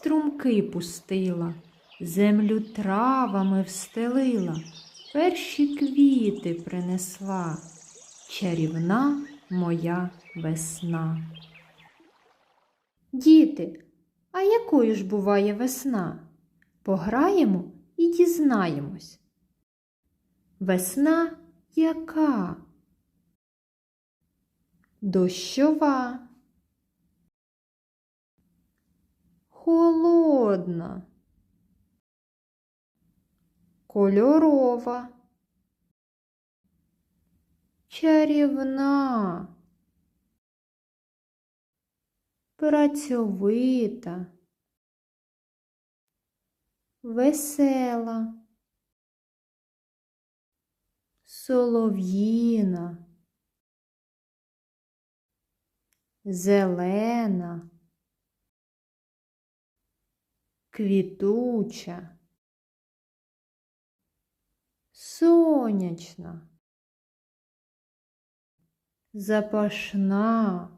струмки пустила, землю травами встелила, перші квіти принесла, чарівна моя весна. Діти, а якою ж буває весна? Пограємо і дізнаємось. Весна яка? Дощова. Холодна. Кольорова. Чарівна. Працьовита. Весела. Солов'їна. Зелена. Квітуча. Сонячна. Запашна.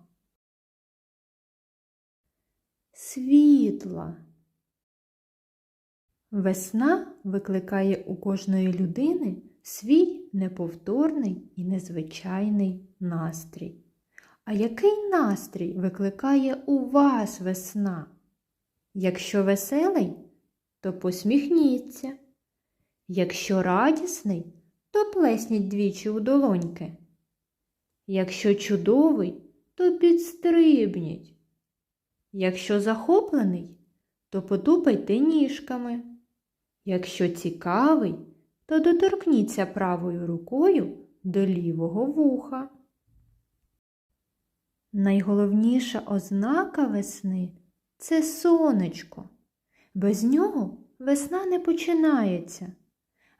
Світла. Весна викликає у кожної людини свій неповторний і незвичайний настрій. А який настрій викликає у вас весна? Якщо веселий, то посміхніться. Якщо радісний, то плесніть двічі у долоньки. Якщо чудовий, то підстрибніть. Якщо захоплений, то потупайте ніжками. Якщо цікавий, то доторкніться правою рукою до лівого вуха. Найголовніша ознака весни це сонечко. Без нього весна не починається.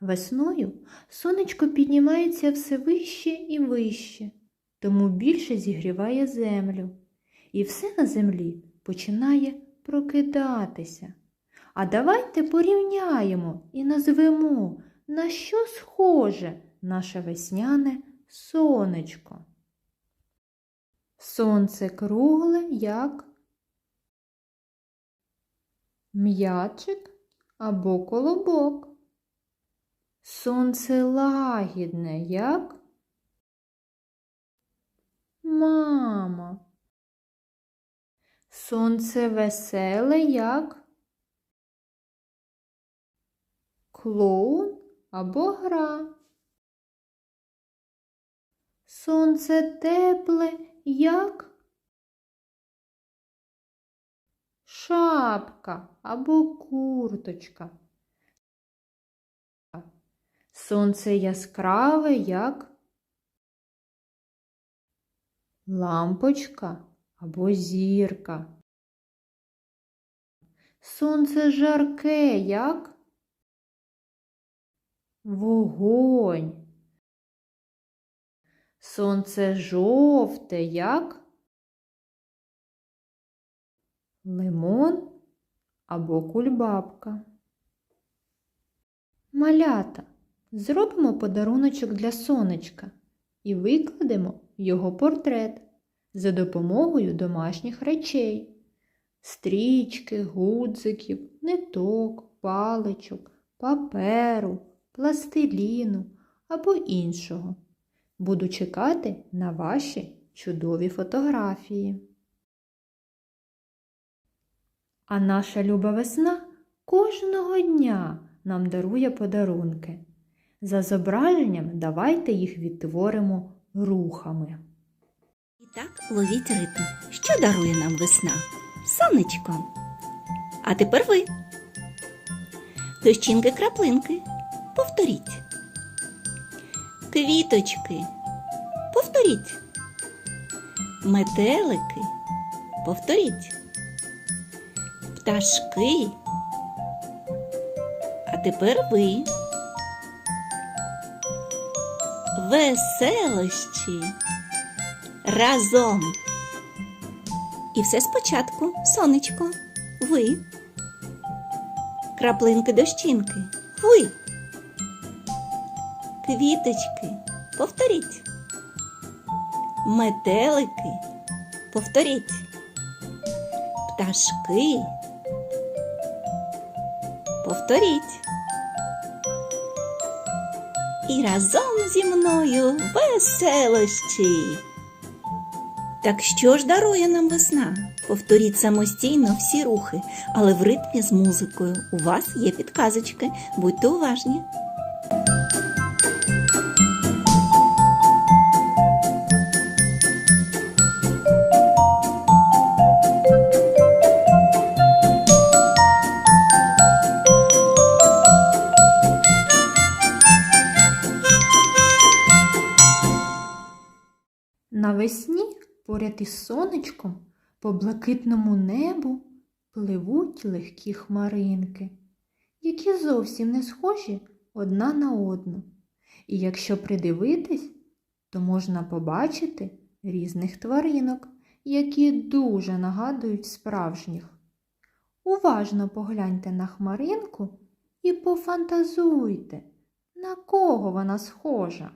Весною сонечко піднімається все вище і вище, тому більше зігріває землю. І все на землі починає прокидатися. А давайте порівняємо і назвемо, на що схоже наше весняне сонечко. Сонце кругле, як м'ячик або колобок. Сонце лагідне, як мама. Сонце веселе, як клоун або гра. Сонце тепле, як шапка або курточка. Сонце яскраве, як лампочка або зірка. Сонце жарке, як вогонь. Сонце жовте, як лимон або кульбабка. Малята, зробимо подаруночок для сонечка і викладемо його портрет за допомогою домашніх речей, стрічки, гудзиків, ниток, паличок, паперу, пластиліну або іншого. Буду чекати на ваші чудові фотографії. А наша люба весна кожного дня нам дарує подарунки. За зображенням давайте їх відтворимо рухами. І так ловіть ритм. Що дарує нам весна? Сонечко. А тепер ви. Дощинки краплинки. Повторіть. Квіточки. Повторіть. Метелики. Повторіть. Пташки. А тепер ви. Веселощі. Разом. І все спочатку, сонечко, ви. Краплинки дощинки, ви. Квіточки, повторіть. Метелики, повторіть. Пташки, Повторіть. І разом зі мною веселощі. Так що ж дарує нам весна? Повторіть самостійно всі рухи, але в ритмі з музикою. У вас є підказочки, будьте уважні. Навесні поряд із сонечком по блакитному небу пливуть легкі хмаринки, які зовсім не схожі одна на одну. І якщо придивитись, то можна побачити різних тваринок, які дуже нагадують справжніх. Уважно погляньте на хмаринку і пофантазуйте, на кого вона схожа.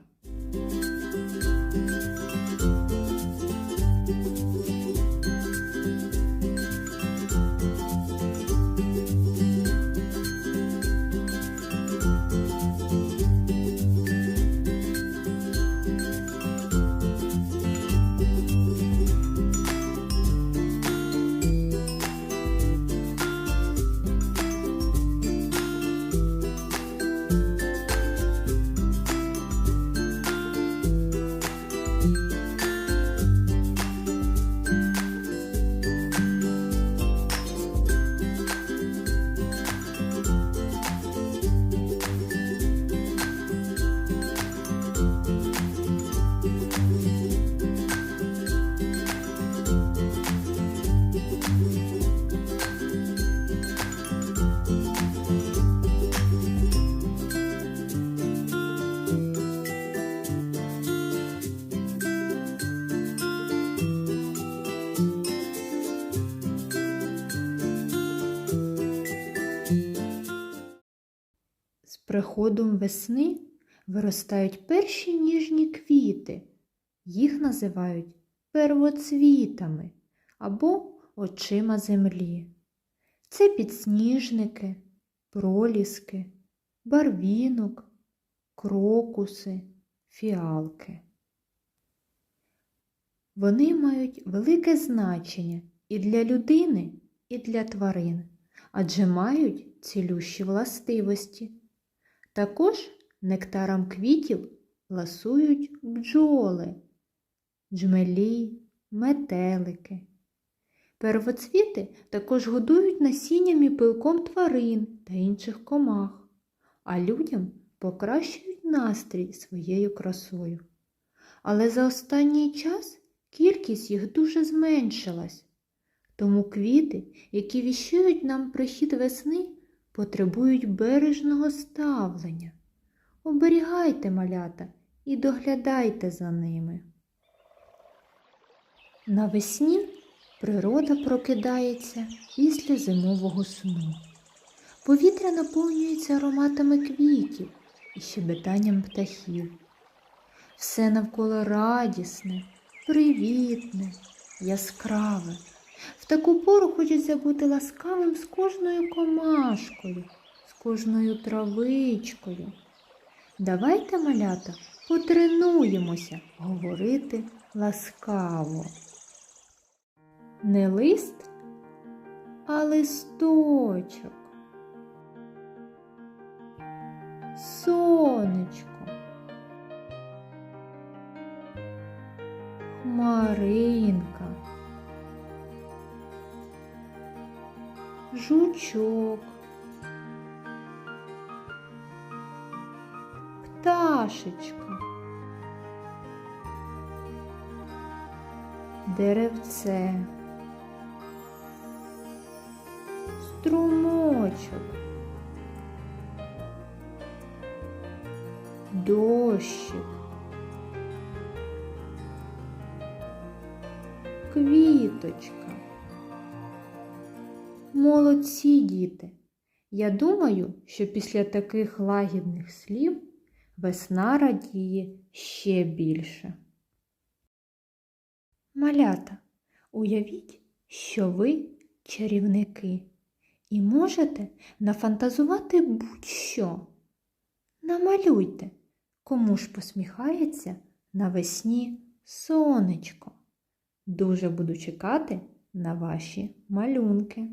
Приходом весни виростають перші ніжні квіти. Їх називають первоцвітами або очима землі. Це підсніжники, проліски, барвінок, крокуси, фіалки. Вони мають велике значення і для людини, і для тварин, адже мають цілющі властивості. Також нектаром квітів ласують бджоли, джмелі, метелики. Первоцвіти також годують насінням і пилком тварин та інших комах, а людям покращують настрій своєю красою. Але за останній час кількість їх дуже зменшилась, тому квіти, які віщують нам прихід весни, потребують бережного ставлення. Оберігайте малята і доглядайте за ними. Навесні природа прокидається після зимового сну. Повітря наповнюється ароматами квітів і щебетанням птахів. Все навколо радісне, привітне, яскраве. В таку пору хочеться бути ласкавим з кожною комашкою, з кожною травичкою. Давайте, малята, потренуємося говорити ласкаво. Не лист, а листочок. Сонечко. Хмаринка. Жучок. Пташечка. Деревце. Струмочок. Дощик. Квіточка. Молодці діти. Я думаю, що після таких лагідних слів весна радіє ще більше. Малята, уявіть, що ви чарівники, І можете нафантазувати будь-що. Намалюйте, кому ж посміхається навесні сонечко. Дуже буду чекати на ваші малюнки.